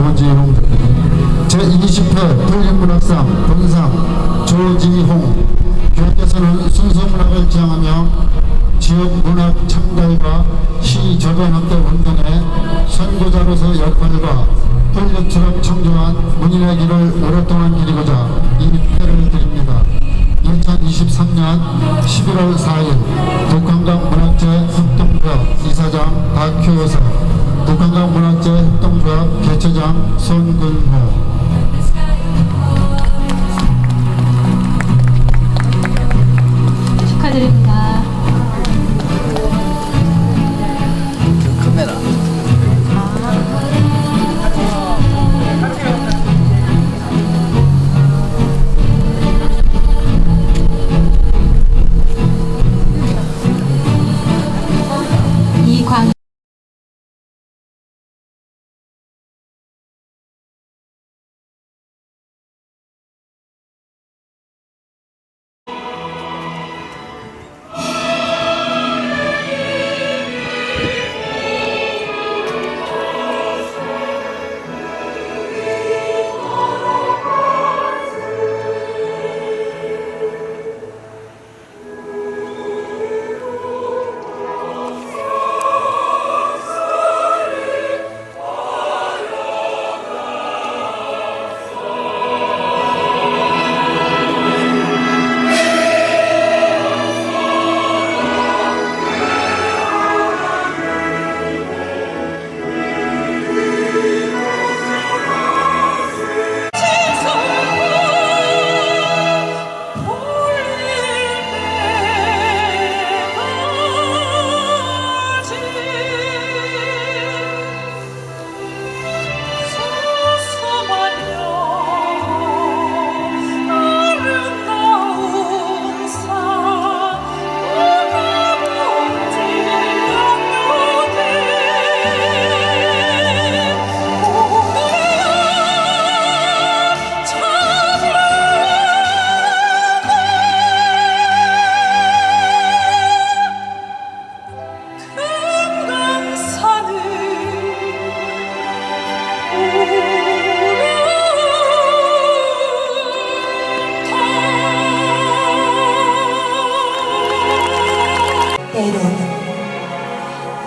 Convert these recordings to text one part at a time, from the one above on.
조지홍. 제20회 돌림문학상 본상 조지홍. 교육께서는 순서문학을 지향하며 지역 문학 참가와 시 저변학대 운동의 선구자로서 역할과 폴리트럭 청조한 문인의 길을 오랫동안 기리고자 이 표를 드립니다. 2023년 11월 4일 북한강 문학재 협동조합 이사장 박효석 북한강 문학재 협동조합 개최장 손근호 축하드립니다. 그 카메라. 이광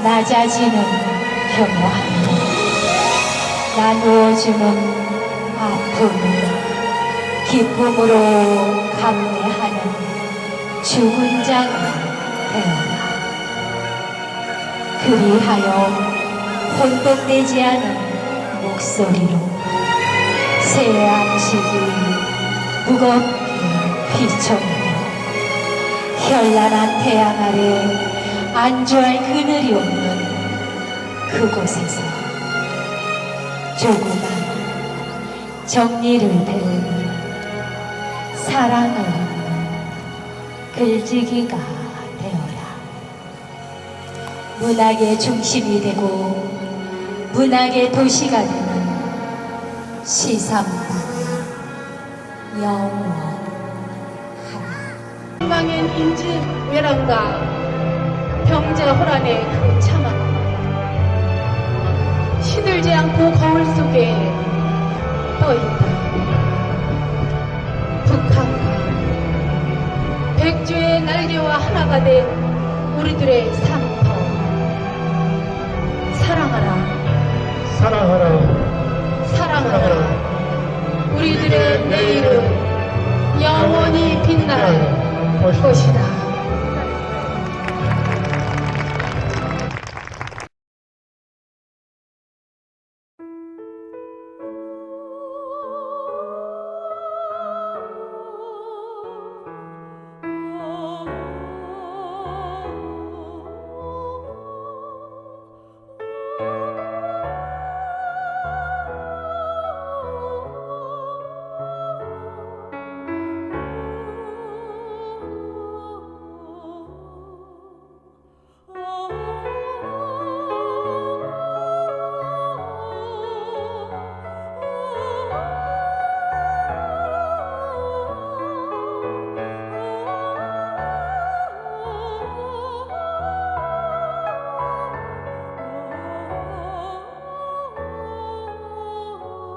낮아지는 평화함 나누어주는 아픔 기쁨으로 감내하는 죽은 자가 되어라. 그리하여 혼돈되지 않은 목소리로 새 안식이 무겁게 휘청이며 현란한 태양 아래 안주할 그늘이 없는 그곳에서 조그만 정리를 배우는 사랑을 글지기가 되어라. 문학의 중심이 되고 문학의 도시가 되는 시삼반 영원 망인 인지 외람과 호란의 그 참한 시들지 않고 거울 속에 떠있다. 북한과 백주의 날개와 하나가 된 우리들의 상터 사랑하라. 사랑하라. 사랑하라. 우리들의 내일은 영원히 빛날 것이다.